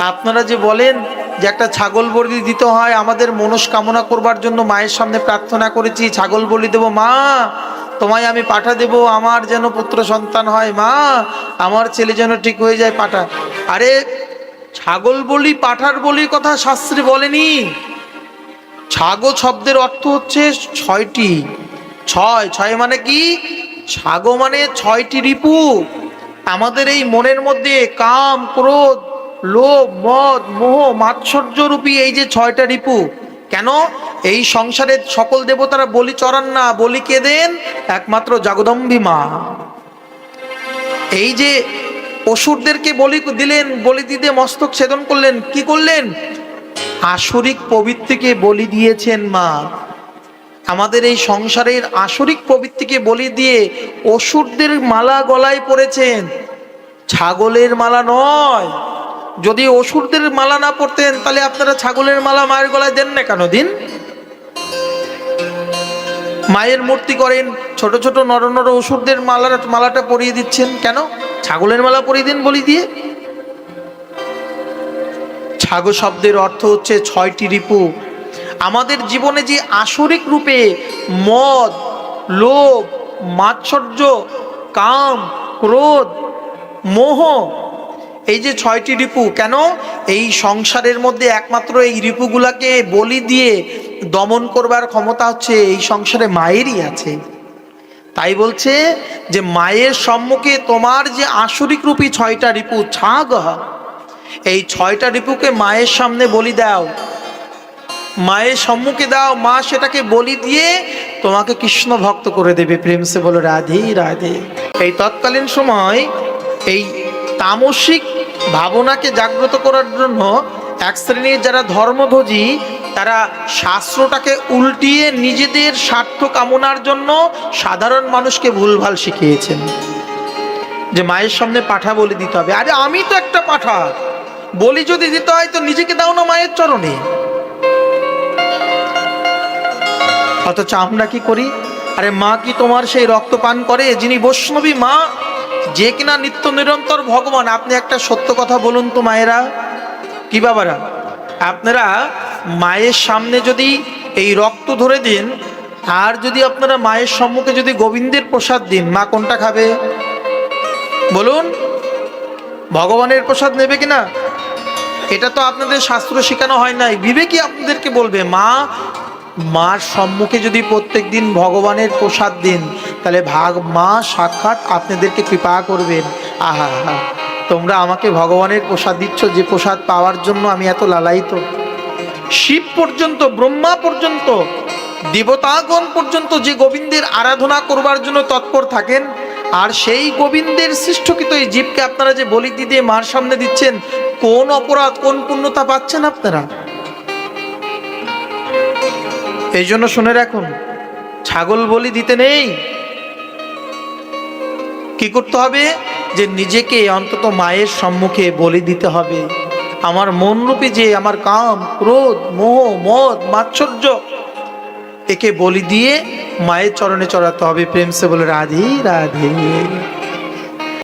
আপনারা যে বলেন যে একটা ছাগল বলি দিতে হয়, আমাদের মনস্কামনা করবার জন্য মায়ের সামনে প্রার্থনা করেছি, ছাগল বলি দেবো, মা, তোমায় আমি পাঠা দেব, আমার যেন পুত্র সন্তান হয়, মা, আমার ছেলে যেন ঠিক হয়ে যায় পাঠা। আরে, ছাগল বলি, পাঠার বলি কথা শাস্ত্রে বলেনি। ছাগো শব্দের অর্থ হচ্ছে ছয়টি। ছয় ছয় মানে কি? ছাগো মানে ছয়টি রিপু। আমাদের এই মনের মধ্যে কাম, ক্রোধ লোভ, মদ, মোহ মাৎসর্য রূপী এই যে ছয়টা রিপু, কেন? এই সংসারের সকল দেবতারা বলি চড়ান না, বলি কে দেন একমাত্র জাগদম্বী মা। এই যে অসুরদেরকে বলি দিলেন, বলি দিতে মস্তক ছেদন করলেন, কি করলেন? আসরিক পবিত্রকে বলি দিয়েছেন মা। আমাদের এই সংসারের আসরিক পবিত্রকে বলি দিয়ে অসুরদের মালা গলায় পড়েছেন। ছাগলের মালা নয় যদি অসুরদের মালা না পড়তেন তাহলে আপনারা ছাগলের মালা মায়ের গলায় দেন না কেন দিন? মায়ের মূর্তি করেন, ছোট ছোট নর নর অসুরদের মালার মালাটা পরিয়ে দিচ্ছেন। কেন? ছাগলের মালা পরিয়ে দিন বলি দিয়ে। ছাগো শব্দের অর্থ হচ্ছে ছয়টি রিপু। আমাদের জীবনে যে আসরিক রূপে মদ, লোভ, মাৎসর্য, কাম, ক্রোধ, মোহ এই যে ছয়টি রিপু, কেন এই সংসারের মধ্যে একমাত্র এই রিপুগুলাকে বলি দিয়ে দমন করবার ক্ষমতা হচ্ছে এই সংসারে মায়েরই আছে? তাই বলছে যে মায়ের সম্মুখে তোমার যে আসরিক রূপী ছয়টা রিপু, ছাগ এই ছয়টা রিপুকে মায়ের সামনে বলি দাও। মায়ের সম্মুখে দাও, মা সেটাকে বলি দিয়ে তোমাকে কৃষ্ণ ভক্ত করে দেবে। প্রেমসে বলো, রাধে রাধে। এই তৎকালীন সময় এই তামসিক ভাবনাকে জাগ্রত করার জন্য এক শ্রেণির যারা ধর্মধ্বজী, তারা শাস্ত্রটাকে উল্টিয়ে নিজেদের স্বার্থ কামনার জন্য সাধারণ মানুষকে ভুলভাল শিখিয়েছেন। যে মায়ের সামনে পাঠা বলে দিতে হবে। আরে আমি তো একটা পাঠা। বলি যদি দিতে হয় তো নিজেকে দাও না মায়ের চরণে। অথচ আমরা কি করি? আরে মা কি তোমার সেই রক্ত পান করে যিনি বৈষ্ণবী মা যে কিনা নিত্য নিরন্তর ভগবান, আপনি একটা সত্য কথা বলুন তো মায়েরা। কি বাবারা? আপনারা মায়ের সামনে যদি এই রক্ত ধরে দিন, আর যদি আপনারা মায়ের সম্মুখে যদি গোবিন্দের প্রসাদ দিন, মা কোনটা খাবে? বলুন, ভগবানের প্রসাদ নেবে কিনা? এটা তো আপনাদের শাস্ত্র শেখানো হয় নাই। বিবেকই আপনাদেরকে বলবে, মা, মার সম্মুখে যদি প্রত্যেক দিন ভগবানের প্রসাদ দিন তাহলে ভাগ মা সাক্ষাৎ আপনাদেরকে কৃপা করবেন। আহা হা তোমরা আমাকে ভগবানের প্রসাদ দিচ্ছ, যে প্রসাদ পাওয়ার জন্য আমি এত লালায়িত। শিব পর্যন্ত, ব্রহ্মা পর্যন্ত, দেবতাগণ পর্যন্ত যে গোবিন্দের আরাধনা করবার জন্য তৎপর থাকেন, আর সেই গোবিন্দের সৃষ্টকৃত এই জীবকে আপনারা যে বলি দিতে মার সামনে দিচ্ছেন, কোন অপরাধ, কোন পুণ্যতা পাচ্ছেন আপনারা? এই জন্য শুনে রাখুন, ছাগল বলি দিতে নেই কি করতে হবে? যে নিজেকে অন্তত মায়ের সম্মুখে বলি দিতে হবে। আমার মনরূপী যে আমার কাম, ক্রোধ, মোহ, মদ মাৎসর্য একে বলি দিয়ে মায়ের চরণে চড়াতে হবে। প্রেম সে বলে, রাধে রাধে।